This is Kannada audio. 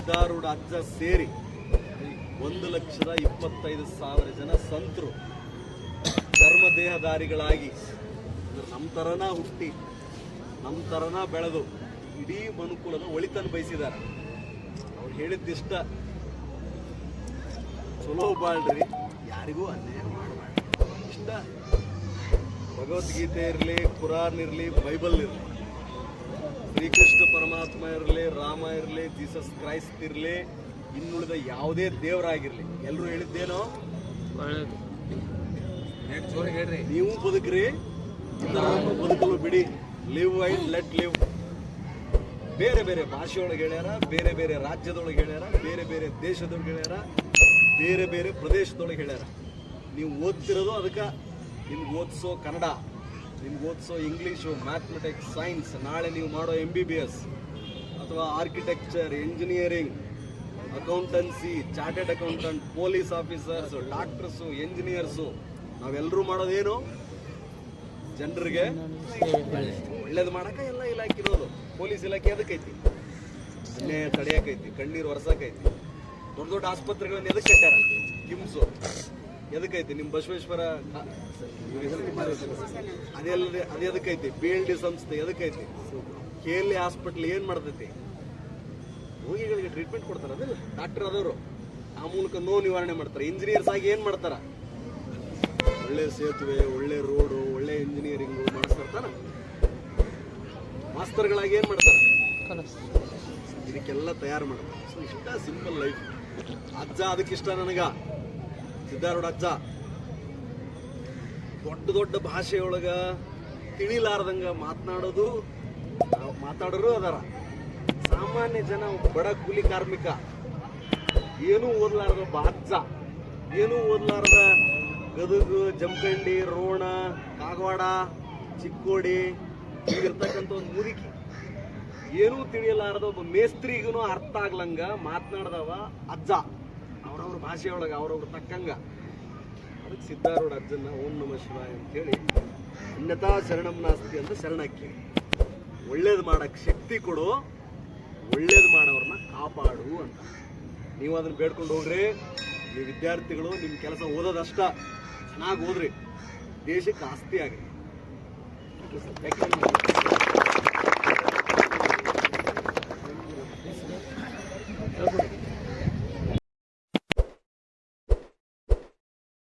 ಸಿದ್ಧಾರೂಢ ಅಜ್ಜ ಸೇರಿ ಒಂದು ಲಕ್ಷದ ಇಪ್ಪತ್ತೈದು ಸಾವಿರ ಜನ ಸಂತರು ಧರ್ಮದೇಹಧಾರಿಗಳಾಗಿ ನಮ್ಮ ಥರನ ಹುಟ್ಟಿ ನಮ್ಮ ಥರನ ಬೆಳೆದು ಇಡೀ ಮನುಕುಲದ ಒಳಿತನ್ನು ಬಯಸಿದ್ದಾರೆ. ಅವ್ರು ಹೇಳಿದ್ದಿಷ್ಟ, ಚಲೋ ಬಾಳ್ರಿ, ಯಾರಿಗೂ ಅನ್ಯಾಯ ಮಾಡಬಾರ್ದು. ಇಷ್ಟ, ಭಗವದ್ಗೀತೆ ಇರಲಿ, ಕುರಾನ್ ಇರಲಿ, ಬೈಬಲ್ ಇರಲಿ. ಶ್ರೀಕೃಷ್ಣ ಪರಮಾತ್ಮ ಇರಲಿ ರಾಮ ಇರಲಿ ಜೀಸಸ್ ಕ್ರೈಸ್ಟ್ ಇರಲಿ ಇನ್ನುಳಿದ ಯಾವುದೇ ದೇವರಾಗಿರಲಿ. ಎಲ್ಲರೂ ಹೇಳಿದ್ದೇನೋ? ಹೇಳ್ರಿ. ನೀವು ಬದುಕ್ರಿ ಬದುಕಲು ಬಿಡಿ. ಲಿವ್ ಐ ಲೆಟ್ ಲಿವ್ ಬೇರೆ ಬೇರೆ ಭಾಷೆಯೊಳಗೆ ಹೇಳ್ಯಾರ ಬೇರೆ ಬೇರೆ ರಾಜ್ಯದೊಳಗೆ ಹೇಳ್ಯಾರ ಬೇರೆ ಬೇರೆ ದೇಶದೊಳಗೆ ಹೇಳ್ಯಾರ ಬೇರೆ ಬೇರೆ ಪ್ರದೇಶದೊಳಗೆ ಹೇಳ್ಯಾರ. ನೀವು ಓದ್ತಿರೋದು ಅದಕ್ಕೆ. ನಿಮ್ಗೆ ಓದಿಸೋ ಕನ್ನಡ. ನಿಮ್ಗೆ ಓದಿಸೋ ಇಂಗ್ಲೀಷು ಮ್ಯಾಥಮೆಟಿಕ್ಸ್ ಸೈನ್ಸ್ ನಾಳೆ ನೀವು ಮಾಡೋ ಎಂ ಬಿ ಬಿ ಎಸ್ ಅಥವಾ architecture engineering accountancy chartered accountant police officers doctors engineers ನಾವೆಲ್ಲರೂ ಮಾಡೋದೇನು? ಜನರಿಗೆ ಒಳ್ಳೇದು ಮಾಡಕ ಎಲ್ಲ ಇಲಾಖೆ ಇರೋದು. ಪೊಲೀಸ್ ಇಲಾಖೆ ಅದಕ್ಕೈತಿ. ತಡೆಯಕೈತಿ ಕಣ್ಣೀರು ಒರ್ಸಕೈತಿ ದೊಡ್ಡ ದೊಡ್ಡ ಆಸ್ಪತ್ರೆಗಳನ್ನ ಎದಕ್ಕೆ ಕಟ್ಟಾರ ಎದಕ್ಕೈತಿ? ನಿಮ್ಮ ಬಸವೇಶ್ವರ ಅದೇ ಅದೇ ಎದಕ್ಕೈತಿ? ಬಿ ಎಲ್ ಡಿ ಸಂಸ್ಥೆ ಎದಕ್ಕೈತಿ? ಕೆ ಎಲ್ ಹಾಸ್ಪಿಟ್ಲ್ ಏನು ಮಾಡ್ತೈತಿ? ರೋಗಿಗಳಿಗೆ ಟ್ರೀಟ್ಮೆಂಟ್ ಕೊಡ್ತಾರ ಅದಿಲ್ಲ? ಡಾಕ್ಟರ್ ಆದವರು. ಆ ಮೂಲಕ ನೋವು ನಿವಾರಣೆ ಮಾಡ್ತಾರೆ. ಇಂಜಿನಿಯರ್ಸ್ ಆಗಿ ಏನು ಮಾಡ್ತಾರ? ಒಳ್ಳೆ ಸೇತುವೆ, ಒಳ್ಳೆ ರೋಡು ಒಳ್ಳೆ ಇಂಜಿನಿಯರಿಂಗು ಮಾಡಿಸ್ತಾರ ಮಾಸ್ತರ್ಗಳಾಗಿ ಏನು ಮಾಡ್ತಾರ? ಇದಕ್ಕೆಲ್ಲ ತಯಾರು ಮಾಡ್ತಾರೆ. ಸೊ ಇಷ್ಟ ಸಿಂಪಲ್ ಲೈಫ್ ಅಜ್ಜ ಅದಕ್ಕಿಷ್ಟ ನನಗ. ಸಿದ್ಧಾರೂಢ ಅಜ್ಜ. ದೊಡ್ಡ ದೊಡ್ಡ ಭಾಷೆಯೊಳಗ ತಿಳಿಲಾರ್ದಂಗ ಮಾತನಾಡೋದು ಮಾತಾಡೋರು ಅದಾರ. ಸಾಮಾನ್ಯ ಜನ ಬಡ ಕೂಲಿ ಕಾರ್ಮಿಕ, ಏನೂ ಓದ್ಲಾರ್ದ ಒಬ್ಬ ಅಜ್ಜ, ಏನೂ ಓದ್ಲಾರ್ದ ಗದಗ, ಜಮಖಂಡಿ, ರೋಣ, ಕಾಗವಾಡ, ಚಿಕ್ಕೋಡಿ, ಹೀಗಿರ್ತಕ್ಕಂಥ ಒಂದು ಮುದುಕಿ ಏನೂ ತಿಳಿಯಲಾರದ ಒಬ್ಬ ಮೇಸ್ತ್ರಿಗೂ ಅರ್ಥ ಆಗ್ಲಂಗ ಮಾತನಾಡ್ದವ ಅಜ್ಜ. ಭಾಷೆ ಒಳಗೆ ಅವ್ರವ್ರ ತಕ್ಕಂಗೆ. ಅದಕ್ಕೆ ಸಿದ್ಧಾರೂಢ ಅರ್ಜುನ, ಓಂ ನಮ ಶಿವಾಯ ಅಂತೇಳಿ ಅನ್ಯತಾ ಶರಣಂ ನಾಸ್ತಿ ಅಂತ ಶರಣಕ್ಕೆ ಒಳ್ಳೇದು ಮಾಡೋಕ್ಕೆ ಶಕ್ತಿ ಕೊಡು, ಒಳ್ಳೇದು ಮಾಡೋರನ್ನ ಕಾಪಾಡು ಅಂತ. ನೀವು ಅದನ್ನು ಬೇಡ್ಕೊಂಡು ಹೋಗ್ರಿ. ನೀವು ವಿದ್ಯಾರ್ಥಿಗಳು ನಿಮ್ಮ ಕೆಲಸ ಓದೋದಷ್ಟ. ಚೆನ್ನಾಗಿ ಓದ್ರಿ. ದೇಶಕ್ಕೆ ಆಸ್ತಿ ಆಗಲಿ.